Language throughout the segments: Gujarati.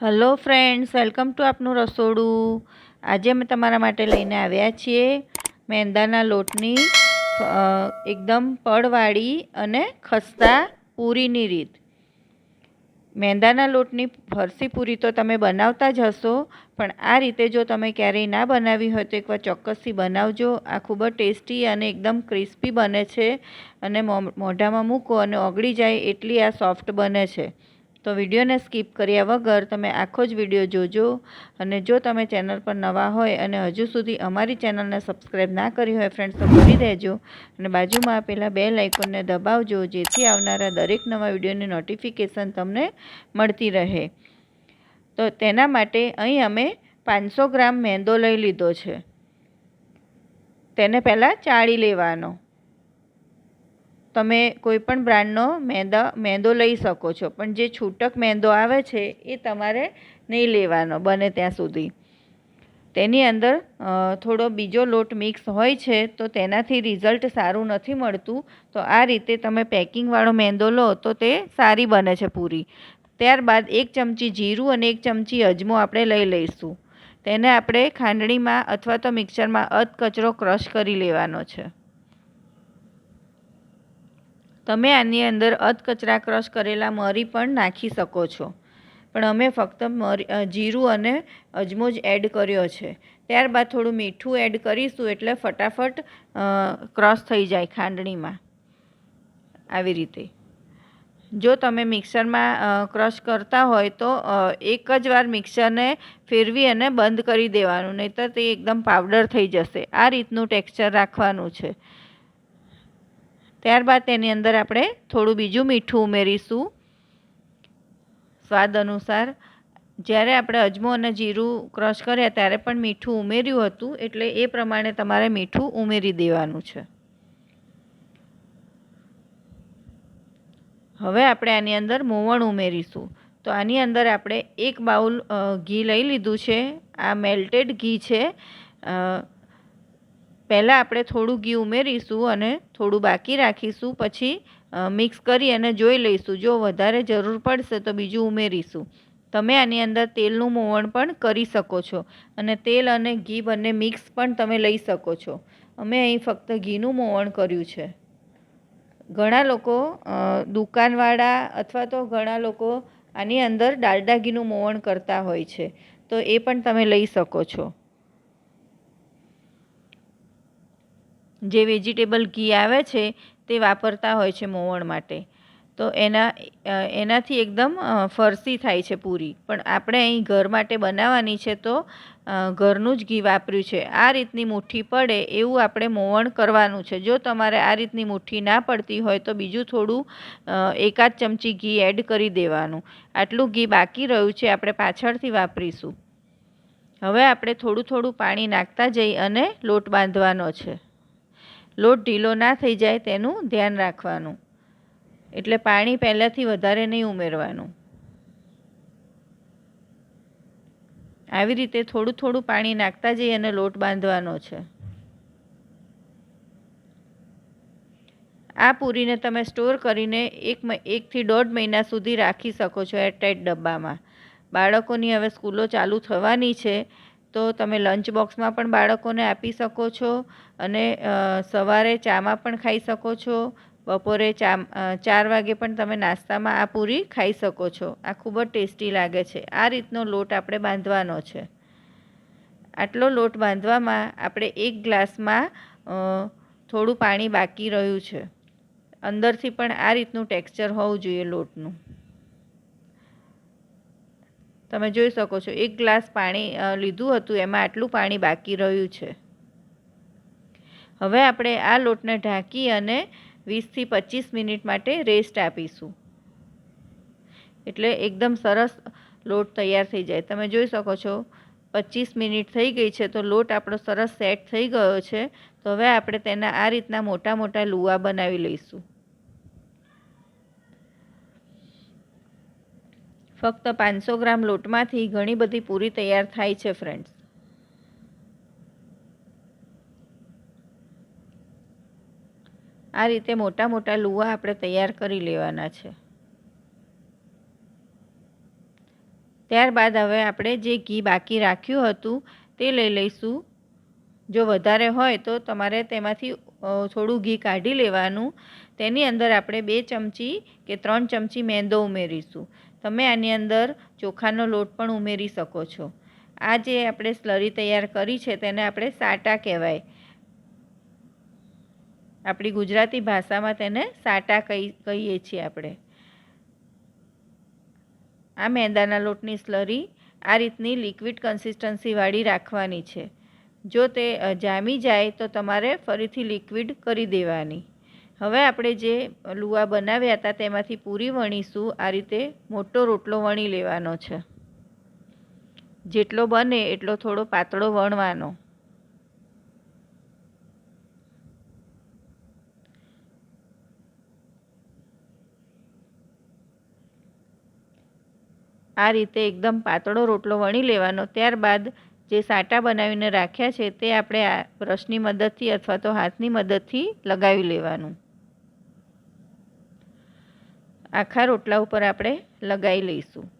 હલો ફ્રેન્ડ્સ, વેલકમ ટુ આપનું રસોડું. આજે અમે તમારા માટે લઈને આવ્યા છીએ મેંદાના લોટની એકદમ પડવાળી અને ખસ્તા પૂરીની રીત. મેંદાના લોટની ફરસી પૂરી તો તમે બનાવતા જ હશો, પણ આ રીતે જો તમે ક્યારેય ના બનાવી હોય તો એકવાર ચોક્કસથી બનાવજો. આ ખૂબ જ ટેસ્ટી અને એકદમ ક્રિસ્પી બને છે અને મોઢામાં મૂકો અને ઓગળી જાય એટલી આ સોફ્ટ બને છે. તો વિડીયોને સ્કીપ કર્યા વગર તમે આખો જ વીડિયો જોજો અને જો તમે ચેનલ પર નવા હોય અને હજુ સુધી અમારી ચેનલને સબસ્ક્રાઈબ ના કરી હોય ફ્રેન્ડ્સ તો કરી દેજો અને બાજુમાં આપેલા બે લાઇકોનને દબાવજો, જેથી આવનારા દરેક નવા વિડીયોની નોટિફિકેશન તમને મળતી રહે. તો તેના માટે અહીં અમે પાંચસો ગ્રામ મેંદો લઈ લીધો છે. તેને પહેલાં ચાળી લેવાનો. તમે કોઈ પણ બ્રાન્ડનો મેંદા, મેંદો લઈ શકો છો. પણ જે છૂટક મેંદો આવે છે, એ તમારે નહીં લેવાનો બને ત્યાં સુધી. તેની અંદર થોડો બીજો લોટ મિક્સ હોય છે, તો તેનાથી રિઝલ્ટ સારું નથી મળતું. તો આ રીતે તમે પેકિંગવાળો મેંદો લો, તો તે સારી બને છે પૂરી. ત્યારબાદ એક ચમચી જીરું અને એક ચમચી અજમો આપણે લઈ લઈશું. તેને આપણે ખાંડણીમાં અથવા તો મિક્સરમાં અધકચરો ક્રશ કરી લેવાનો છે. તમે આની અંદર અધકચરા ક્રશ કરેલા મરી પણ નાખી શકો છો. પણ અમે ફક્ત મરી જીરું અને અજમો જ એડ કર્યો છે. ત્યારબાદ થોડું મીઠું એડ કરીશું એટલે ફટાફટ ક્રશ થઈ જાય ખાંડણીમાં. આવી રીતે. જો તમે મિક્સરમાં ક્રશ કરતા હોય તો એક જ વાર મિક્સરને ફેરવી અને બંધ કરી દેવાનું, નહીંતર તે એકદમ પાવડર થઈ જશે. આ રીતનું ટેક્સચર રાખવાનું છે. ત્યારબાદ તેની અંદર આપણે થોડું બીજું મીઠું ઉમેરીશું. સ્વાદ અનુસાર જ્યારે આપણે અજમો અને જીરું ક્રશ કર્યા ત્યારે પણ મીઠું ઉમેર્યું હતું, એટલે એ પ્રમાણે તમારે મીઠું ઉમેરી દેવાનું છે. હવે આપણે આની અંદર મોવણ ઉમેરીશું. તો આની અંદર આપણે એક બાઉલ ઘી લઈ લીધું છે. આ મેલ્ટેડ ઘી છે. પહેલાં આપણે થોડું ઘી ઉમેરીશું અને થોડું બાકી રાખીશું, પછી મિક્સ કરી અને જોઈ લઈશું. જો વધારે જરૂર પડશે તો બીજું ઉમેરીશું. તમે આની અંદર તેલનું મોવણ પણ કરી શકો છો અને તેલ અને ઘી બંને મિક્સ પણ તમે લઈ શકો છો. અમે અહીં ફક્ત ઘીનું મોવણ કર્યું છે. ઘણા લોકો દુકાનવાળા અથવા તો ઘણા લોકો આની અંદર ડાલડા ઘીનું મોવણ કરતા હોય છે. તો એ પણ તમે લઈ શકો છો. જે વેજીટેબલ ઘી આવે છે, તે વાપરતા હોય છે મોવણ માટે. તો એના એનાથી એકદમ ફરસી થાય છે પૂરી. પણ આપણે અહીં ઘર માટે બનાવવાની છે તો ઘરનું જ ઘી વાપર્યું છે. આ રીતની મુઠ્ઠી પડે એવું આપણે મોવણ કરવાનું છે. જો તમારે આ રીતની મુઠ્ઠી ના પડતી હોય તો બીજું થોડું એકાદ ચમચી ઘી એડ કરી દેવાનું. આટલું ઘી બાકી રહ્યું છે, આપણે પાછળથી વાપરીશું. હવે આપણે થોડું થોડું પાણી નાખતા જઈ અને લોટ બાંધવાનો છે. લોટ ઢીલો ના થઈ જાય તેનું ધ્યાન રાખવાનું. એટલે પાણી પહેલાંથી વધારે નહીં ઉમેરવાનું. આવી રીતે થોડું થોડું પાણી નાખતા જઈ અને લોટ બાંધવાનો છે. આ પૂરીને તમે સ્ટોર કરીને એક એકથી દોઢ મહિના સુધી રાખી શકો છો એરટાઈટ ડબ્બામાં. બાળકોની હવે સ્કૂલો ચાલુ થવાની છે. તો તમે લંચ બોક્સમાં પણ બાળકોને આપી શકો છો અને સવારે ચામાં પણ ખાઈ શકો છો. બપોરે ચા ચાર વાગે પણ તમે નાસ્તામાં આ પૂરી ખાઈ શકો છો. આ ખૂબ જ ટેસ્ટી લાગે છે. આ રીતનો લોટ આપણે બાંધવાનો છે. આટલો લોટ બાંધવામાં આપણે એક ગ્લાસમાં થોડું પાણી બાકી રહ્યું છે. અંદરથી પણ આ રીતનું ટેક્સચર હોવું જોઈએ લોટનું. તમે જોઈ શકો છો, એક ગ્લાસ પાણી લીધું હતું, એમાં આટલું પાણી બાકી રહ્યું છે. હવે આપણે આ લોટને ઢાંકી અને વીસથી પચીસ મિનિટ માટે રેસ્ટ આપીશું. એટલે એકદમ સરસ લોટ તૈયાર થઈ જાય. તમે જોઈ શકો છો, પચીસ મિનિટ થઈ ગઈ છે, તો લોટ આપણો સરસ સેટ થઈ ગયો છે. તો હવે આપણે તેના આ રીતના મોટા મોટા લુવા બનાવી લઈશું. ફક્ત પાંચસો ગ્રામ લોટમાંથી ઘણી બધી પૂરી તૈયાર થાય છે ફ્રેન્ડ્સ આ રીતે મોટા મોટા લુવા આપણે તૈયાર કરી લેવાના છે. ત્યારબાદ હવે આપણે જે ઘી બાકી રાખ્યું હતું તે લઈ લઈશું. જો વધારે હોય તો તમારે તેમાંથી થોડું ઘી કાઢી લેવાનું. તેની અંદર આપણે બે ચમચી કે ત્રણ ચમચી મેંદો ઉમેરીશું. તમે આની અંદર ચોખાનો લોટ પણ ઉમેરી શકો છો. આ જે આપણે સ્લરી તૈયાર કરી છે તેને આપણે સાટા કહેવાય. આપણી ગુજરાતી ભાષામાં તેને સાટા કહી, કહીએ છીએ આપણે. આ મેંદાના લોટની સ્લરી આ રીતની લિક્વિડ કન્સિસ્ટન્સીવાળી રાખવાની છે. જો તે જામી જાય તો તમારે ફરીથી લિક્વિડ કરી દેવાની. હવે આપણે જે લુવા બનાવ્યા હતા તેમાંથી પૂરી વણીશું. આ રીતે મોટો રોટલો વણી લેવાનો છે. જેટલો બને એટલો થોડો પાતળો વણવાનો. આ રીતે એકદમ પાતળો રોટલો વણી લેવાનો. ત્યારબાદ જે સાટા બનાવીને રાખ્યા છે તે આપણે આ બ્રશની મદદથી અથવા તો હાથની મદદથી લગાવી લેવાનું. આખા રોટલા ઉપર આપણે લગાવી લઈશું.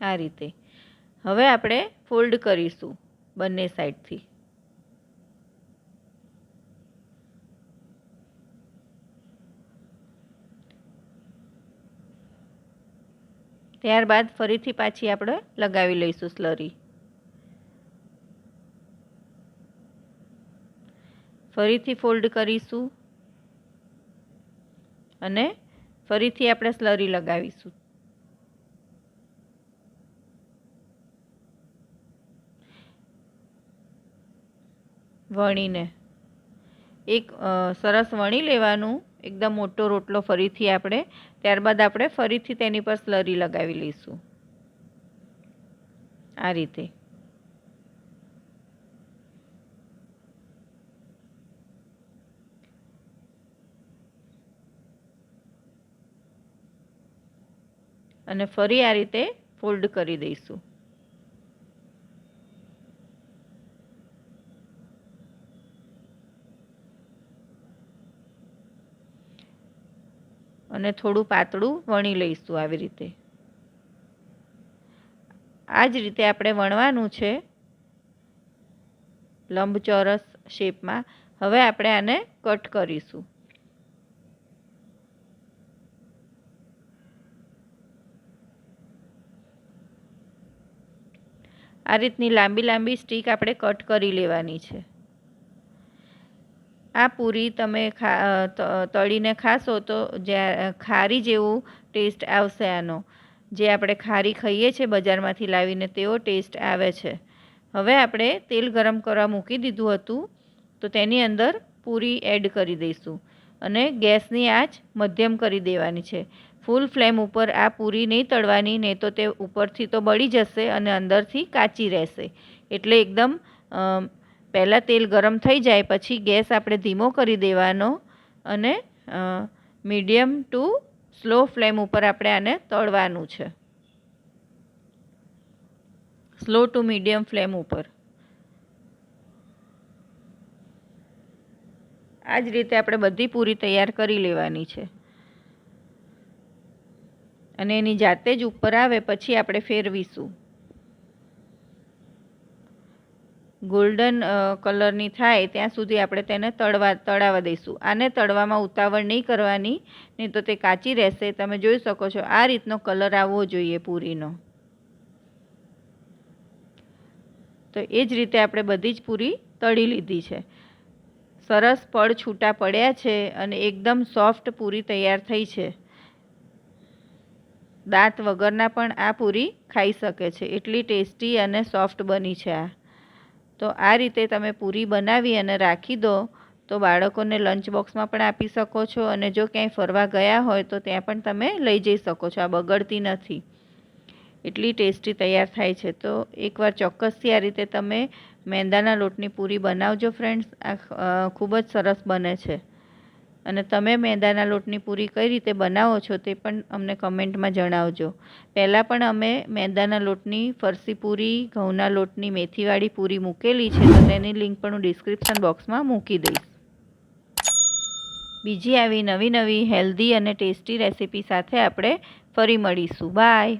આ રીતે. હવે આપણે ફોલ્ડ કરીશું બંને સાઈડથી. ત્યારબાદ ફરીથી પાછી આપણે લગાવી લઈશું સ્લરી. ફરીથી ફોલ્ડ કરીશું. અને ફરીથી આપણે સ્લરી લગાવીશું. વણીને. એક સરસ વણી લેવાનું, એકદમ મોટો રોટલો ફરીથી આપણે, ત્યારબાદ આપણે ફરીથી તેની પર સ્લરી લગાવી લઈશું. આ રીતે. અને ફરી આ રીતે ફોલ્ડ કરી દઈશું. અને થોડું પાતળું વણી લઈશું આવી રીતે. આ જ રીતે આપણે વણવાનું છે લંબચોરસ શેપમાં હવે આપણે આને કટ કરીશું. આ રીતની લાંબી લાંબી સ્ટીક આપણે કટ કરી લેવાની છે. આ પૂરી તમે તળીને ખાશો તો જ્યાં ખારી જેવું ટેસ્ટ આવશે આનો. જે આપણે ખારી ખાઈએ છીએ બજારમાંથી લાવીને તેવો ટેસ્ટ આવે છે. હવે આપણે તેલ ગરમ કરવા મૂકી દીધું હતું તો તેની અંદર પૂરી એડ કરી દઈશું. અને ગેસની આંચ મધ્યમ કરી દેવાની છે. ફૂલ ફ્લેમ ઉપર આ પૂરી નહીં તળવાની, નહીં તો તે ઉપરથી તો બળી જશે અને અંદરથી કાચી રહેશે. એટલે એકદમ પહેલાં તેલ ગરમ થઈ જાય, પછી ગેસ આપણે ધીમો કરી દેવાનો અને મીડિયમ ટુ સ્લો ફ્લેમ ઉપર આપણે આને તળવાનું છે. સ્લો ટુ મીડિયમ ફ્લેમ ઉપર. આ જ રીતે આપણે બધી પૂરી તૈયાર કરી લેવાની છે. અને એની જાતે જ ઉપર આવે, પછી આપણે ફેરવીશું. ગોલ્ડન કલરની થાય, ત્યાં સુધી આપણે તેને તળવા તળાવવા દઈશું. આને તળવામાં ઉતાવળ નહીં કરવાની, નહીં તો તે કાચી રહેશે. તમે જોઈ શકો છો, આ રીતનો કલર આવવો જોઈએ પૂરીનો. તો એ જ રીતે આપણે બધી જ પૂરી તળી લીધી છે. સરસ પડ છૂટા પડ્યા છે અને એકદમ સોફ્ટ પૂરી તૈયાર થઈ છે. દાંત વગરના પણ આ પૂરી ખાઈ શકે છે. એટલી ટેસ્ટી અને સોફ્ટ બની છે આ. તો આ રીતે તમે પૂરી બનાવી અને રાખી દો, તો બાળકોને લંચ બોક્સમાં પણ આપી શકો છો અને જો ક્યાંય ફરવા ગયા હોય, તો ત્યાં પણ તમે લઈ જઈ શકો છો. આ બગડતી નથી. એટલી ટેસ્ટી તૈયાર થાય છે. તો એકવાર ચોક્કસથી આ રીતે તમે મેંદાના લોટની પૂરી બનાવજો, ફ્રેન્ડ્સ. આ ખૂબ જ સરસ બને છે. અને તમે મેંદાના લોટની પૂરી કઈ રીતે બનાવો છો તે પણ અમને કમેન્ટમાં જણાવજો. પહેલાં પણ અમે મેંદાના લોટની ફરસી પૂરી, ઘઉંના લોટની મેથીવાળી પૂરી મૂકેલી છે, તો તેની લિંક પણ હું ડિસ્ક્રિપ્શન બોક્સમાં મૂકી દઈશ. બીજી આવી નવી નવી હેલ્ધી અને ટેસ્ટી રેસીપી સાથે આપણે ફરી મળીશું. બાય.